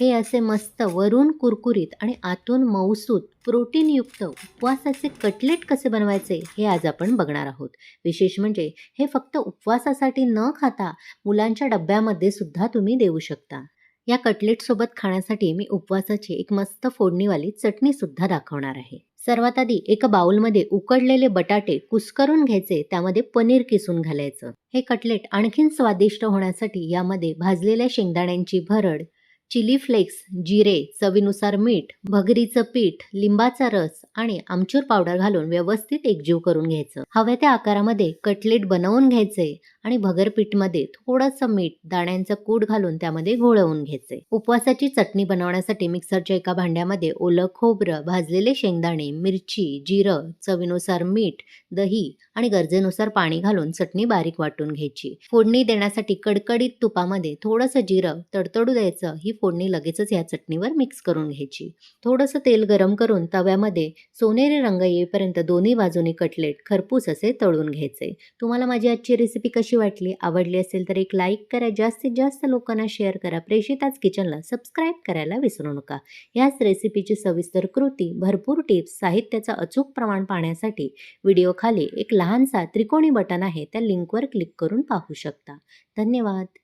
हे असे मस्त वरून कुरकुरीत आणि आतून मऊसूत प्रोटीनयुक्त उपवासाचे कटलेट कसे बनवायचे हे आज आपण बघणार आहोत. विशेष म्हणजे हे फक्त उपवासासाठी न खाता मुलांच्या डब्यामध्ये सुद्धा तुम्ही देऊ शकता. या कटलेटसोबत खाण्यासाठी मी उपवासाची एक मस्त फोडणीवाली चटणीसुद्धा दाखवणार आहे. सर्वात आधी एका बाउलमध्ये उकडलेले बटाटे कुस्करून घ्यायचे त्यामध्ये पनीर किसून घालायचं. हे कटलेट आणखीन स्वादिष्ट होण्यासाठी यामध्ये भाजलेल्या शेंगदाण्यांची भरड चिली फ्लेक्स जिरे चवीनुसार मीठ भगरीचं पीठ लिंबाचा रस आणि आमचूर पावडर घालून व्यवस्थित एकजीव करून घ्यायचं. हव्या त्या आकारामध्ये कटलेट बनवून घ्यायचे आणि भगरपीठमध्ये थोडंसं मीठ दाण्यांचं कूट घालून त्यामध्ये घोळवून घ्यायचे. उपवासाची चटणी बनवण्यासाठी मिक्सरच्या एका भांड्यामध्ये ओलं खोबरं भाजलेले शेंगदाणे मिरची जिरं चवीनुसार मीठ दही आणि गरजेनुसार पाणी घालून चटणी बारीक वाटून घ्यायची. फोडणी देण्यासाठी कडकडीत तुपामध्ये थोडंसं जिरं तडतडू द्यायचं ही फोडणी लगेचच या चटणीवर मिक्स करून घ्यायची. थोडंसं तेल गरम करून तव्यामध्ये सोनेरी रंग येईपर्यंत दोन्ही बाजूनी कटलेट खरपूस असे तळून घ्यायचे. तुम्हाला माझी आजची रेसिपी कशी वाटली आवडली असेल तर एक लाईक करा जास्तीत जास्त लोकांना शेअर करा. प्रेषिताच किचनला सबस्क्राईब करायला विसरू नका. याच रेसिपीची सविस्तर कृती भरपूर टिप्स साहित्याचं अचूक प्रमाण पाहण्यासाठी व्हिडिओ खाली एक लहानसा त्रिकोणी बटन आहे त्या लिंकवर क्लिक करून पाहू शकता. धन्यवाद.